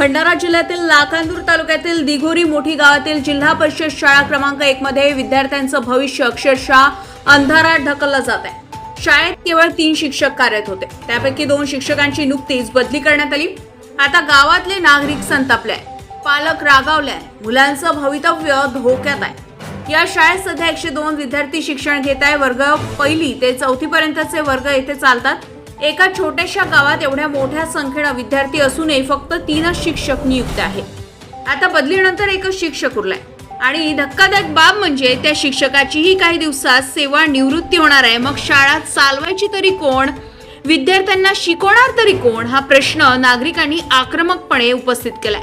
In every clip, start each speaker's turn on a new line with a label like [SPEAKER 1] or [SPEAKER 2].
[SPEAKER 1] भंडारा जिल्ह्यातील लाखांदूर तालुक्यातील दिघोरी मोठी गावातील जिल्हा परिषद शाळा क्रमांक एक मध्ये विद्यार्थ्यांचं भविष्य अक्षरशः अंधारात ढकललं जात आहे. शाळेत केवळ तीन शिक्षक कार्यरत होते. त्यापैकी दोन शिक्षकांची नुकतीच बदली करण्यात आली. आता गावातले नागरिक संतापले आहे पालक रागावले आहे मुलांचं भवितव्य धोक्यात आहे. या शाळेत सध्या एकशे दोन विद्यार्थी शिक्षण घेत आहे. वर्ग पहिली ते चौथी पर्यंतचे वर्ग येथे चालतात. एका छोट्याशा गावात एवढ्या मोठ्या संख्येनं विद्यार्थी असूनही फक्त तीनच शिक्षक नियुक्त आहे आता बदलीनंतर एकच शिक्षक उरलाय. आणि धक्कादायक बाब म्हणजे त्या शिक्षकाचीही काही दिवसात सेवा निवृत्ती होणार आहे. मग शाळा चालवायची तरी कोण? विद्यार्थ्यांना शिकवणार तरी कोण? हा प्रश्न नागरिकांनी आक्रमकपणे उपस्थित केलाय.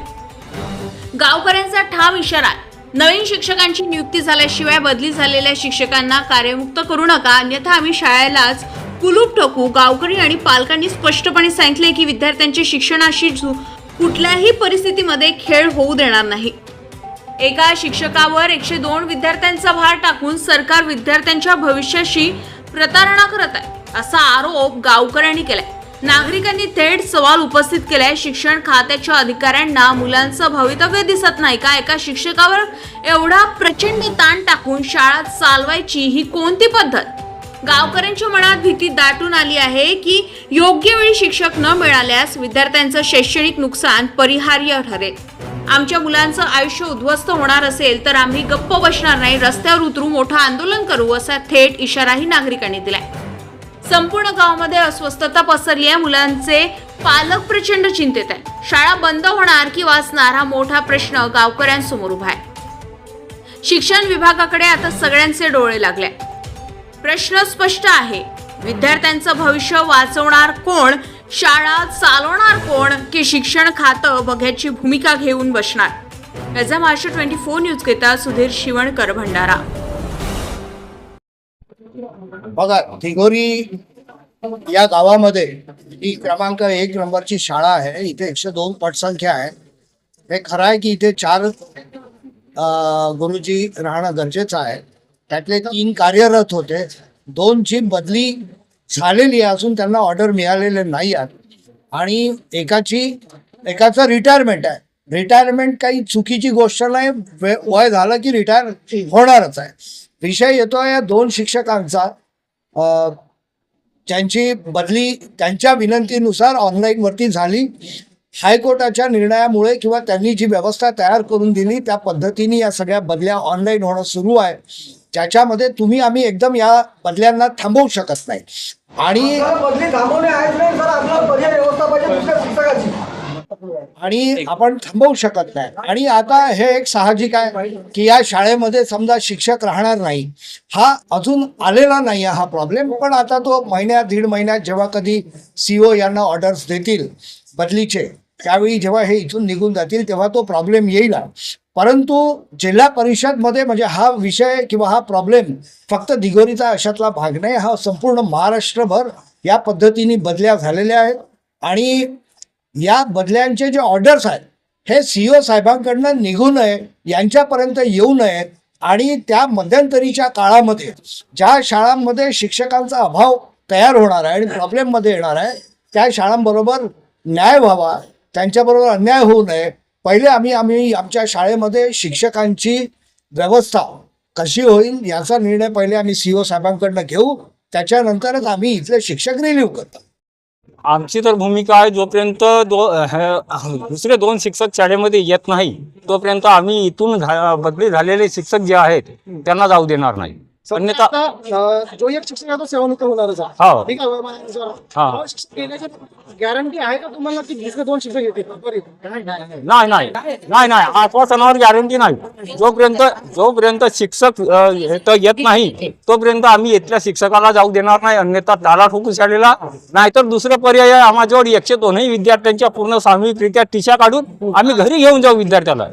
[SPEAKER 1] गावकऱ्यांचा ठाम इशारा नवीन शिक्षकांची नियुक्ती झाल्याशिवाय बदली झालेल्या शिक्षकांना कार्यमुक्त करू नका. अन्यथा आम्ही शाळेलाच कुलूप ठोकू गावकरी आणि पालकांनी स्पष्टपणे सांगितले की विद्यार्थ्यांच्या शिक्षणाशी कुठल्याही परिस्थितीमध्ये खेळ होऊ देणार नाही. एका शिक्षकावर एकशे दोन विद्यार्थ्यांचा भार टाकून सरकार विद्यार्थ्यांच्या भविष्याशी प्रतारणा करत आहे असा आरोप गावकऱ्यांनी केलाय. नागरिकांनी थेट सवाल उपस्थित केलाय. शिक्षण खात्याच्या अधिकाऱ्यांना मुलांचं भवितव्य दिसत नाही का? एका शिक्षकावर एवढा प्रचंड ताण टाकून शाळा चालवायची ही कोणती पद्धत? गावकऱ्यांच्या मनात भीती दाटून आली आहे की योग्य वेळी शिक्षक न मिळाल्यास विद्यार्थ्यांचं शैक्षणिक नुकसान परिहार्य ठरेल. आमच्या मुलांचं आयुष्य उद्ध्वस्त होणार असेल तर आम्ही गप्प बसणार नाही रस्त्यावर उतरू मोठं आंदोलन करू असा थेट इशाराही नागरिकांनी दिलाय. संपूर्ण गावामध्ये अस्वस्थता पसरली आहे मुलांचे पालक प्रचंड चिंतेत आहे शाळा बंद होणार की वाचणार हा मोठा प्रश्न गावकऱ्यांसमोर उभा आहे. शिक्षण विभागाकडे आता सगळ्यांचे डोळे लागले प्रश्न स्पष्ट आहे. विद्यार्थ्यांचं भविष्य वाचवणार कोण? शाळा चालवणार कोण? की शिक्षण खातं बघ्याची भूमिका घेऊन बसणार? याचा महाराष्ट्र ट्वेंटी फोर न्यूज घेता सुधीर शिवणकर भंडारा.
[SPEAKER 2] बघा थिगोरी या गावामध्ये ही क्रमांक एक नंबरची शाळा आहे. इथे एकशे दोन पटसंख्या आहे. हे खरं आहे की इथे चार गुरुजी राहणं गरजेचं आहे. त्यातले तीन कार्यरत होते. दोनची बदली झालेली आहे. त्यांना ऑर्डर मिळालेले नाही आहेत. आणि एकाची एकाचं रिटायरमेंट आहे. रिटायरमेंट काही चुकीची गोष्ट नाही. वे- वय झालं की रिटायर होणारच आहे. विषय येतो या दोन शिक्षकांचा. त्यांची बदली त्यांच्या विनंतीनुसार ऑनलाईनवरती झाली. हायकोर्टाच्या निर्णयामुळे किंवा त्यांनी जी व्यवस्था तयार करून दिली त्या पद्धतीने या सगळ्या बदल्या ऑनलाईन होणं सुरू आहे. ज्याच्यामध्ये तुम्ही आम्ही एकदम या बदल्यांना थांबवू शकत नाही. आणि आणि आपण थांबवू शकत नाही. आणि आता हे एक साहजिक आहे की या शाळेमध्ये समजा शिक्षक राहणार नाही. हा अजून आलेला नाही आहे हा प्रॉब्लेम पण आता तो महिन्यात दीड महिन्यात जेव्हा कधी सीओ यांना ऑर्डर्स देतील बदलीचे त्यावेळी जेव्हा हे इथून निघून जातील तेव्हा तो प्रॉब्लेम येईल. परंतु जिल्हा परिषदमध्ये म्हणजे हा विषय किंवा हा प्रॉब्लेम फक्त दिगोरीचा अशातला भाग नाही हा संपूर्ण महाराष्ट्रभर या पद्धतीने बदल्या झालेल्या आहेत. आणि या बदल्यांचे जे ऑर्डर्स आहेत हे सी ओ साहेबांकडनं निघू नये यांच्यापर्यंत येऊ नये आणि त्या मध्यंतरीच्या काळामध्ये ज्या शाळांमध्ये शिक्षकांचा अभाव तयार होणार आहे आणि प्रॉब्लेममध्ये येणार आहे त्या शाळांबरोबर न्याय व्हावा त्यांच्याबरोबर अन्याय होऊ नये. पहिले आम्ही आम्ही आमच्या शाळेमध्ये शिक्षकांची व्यवस्था कशी होईल याचा निर्णय पहिले आम्ही सीओ साहेबांकडनं घेऊ. त्याच्यानंतरच आम्ही इथले शिक्षक रिलीव्ह करतो.
[SPEAKER 3] आमची तर भूमिका आहे जोपर्यंत दो हे- दुसरे दोन शिक्षक शाळेमध्ये येत नाही तोपर्यंत आम्ही इथून झा- बदली झालेले शिक्षक जे आहेत त्यांना जाऊ देणार नाही. अन्यथा
[SPEAKER 4] आता, जो एक शिक्षक आहे तो होणारच आहे
[SPEAKER 3] हो
[SPEAKER 4] ठीक आहे वयोमानानुसार.
[SPEAKER 3] हा.
[SPEAKER 4] तो शिक्षक गेल्याची गॅरंटी आहे का तुम्हाला की दुसरे दोन शिक्षक येतील बरोबर.
[SPEAKER 3] नाही नाही नाही नाही आश्वासनावर गॅरंटी नाही जोपर्यंत जोपर्यंत शिक्षक अ, इथं येत नाही तोपर्यंत आम्ही इथल्या शिक्षकाला जाऊ देणार नाही अन्यथा ताला ठोकू शाळेला नाहीतर दुसरं पर्याय आहे, आम्हाजवळ एकशे दोनही विद्यार्थ्यांच्या पूर्ण सामूहिकरित्या टिशा काढून आम्ही घरी घेऊन जाऊ विद्यार्थ्याला